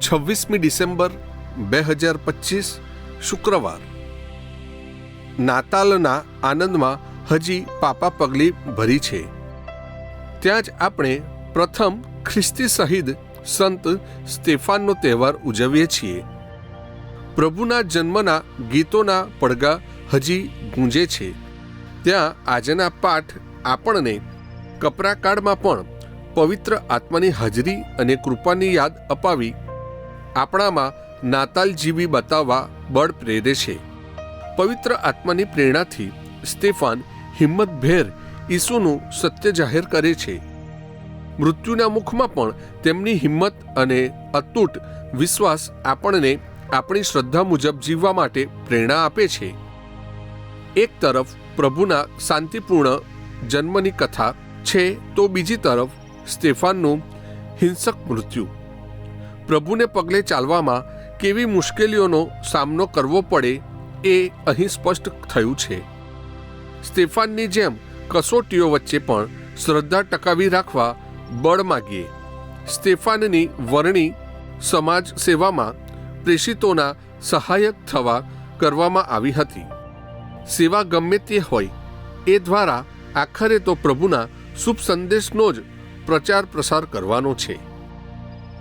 છવ્વીસમી ડિસેમ્બર બે હજાર પચીસ શુક્રવાર. નાતાલના આનંદમાં હજી પાપા પગલી ભરી છે. ત્યાં જ આપણે પ્રથમ ખ્રિસ્તી સહિત સંત સ્ટેફાનનો તહેવાર ઉજવીએ છીએ. પ્રભુના જન્મના ગીતોના પડઘા હજી ગુંજે છે. ત્યાં આજના પાઠ આપણને કપરાકાળમાં પણ પવિત્ર આત્માની હાજરી અને કૃપાની યાદ અપાવી આપણામાં નાતાલ જીવી બતાવવા બળ પ્રેરે છે. પવિત્ર આત્માની પ્રેરણાથી સ્ટેફાન હિંમતભેર ઈસુનું સત્ય જાહેર કરે છે. મૃત્યુના મુખમાં પણ તેમની હિંમત અને અતૂટ વિશ્વાસ આપણને આપણી શ્રદ્ધા મુજબ જીવવા માટે પ્રેરણા આપે છે. એક તરફ પ્રભુના શાંતિપૂર્ણ જન્મની કથા છે, તો બીજી તરફ સ્ટેફાનનું હિંસક મૃત્યુ. પ્રભુને પગલે ચાલવામાં કેવી મુશ્કેલીઓનો સામનો કરવો પડે એ અહીં સ્પષ્ટ થયું છે. સ્ટેફાનની જેમ કસોટીઓ વચ્ચે પણ શ્રદ્ધા ટકાવી રાખવા બળ માગીએ. સ્ટેફાનની વરણી સમાજ સેવામાં પ્રેષિતોના સહાયક થવા કરવામાં આવી હતી. સેવા ગમે તે હોય એ દ્વારા આખરે તો પ્રભુના શુભ સંદેશનો જ પ્રચાર પ્રસાર કરવાનો છે.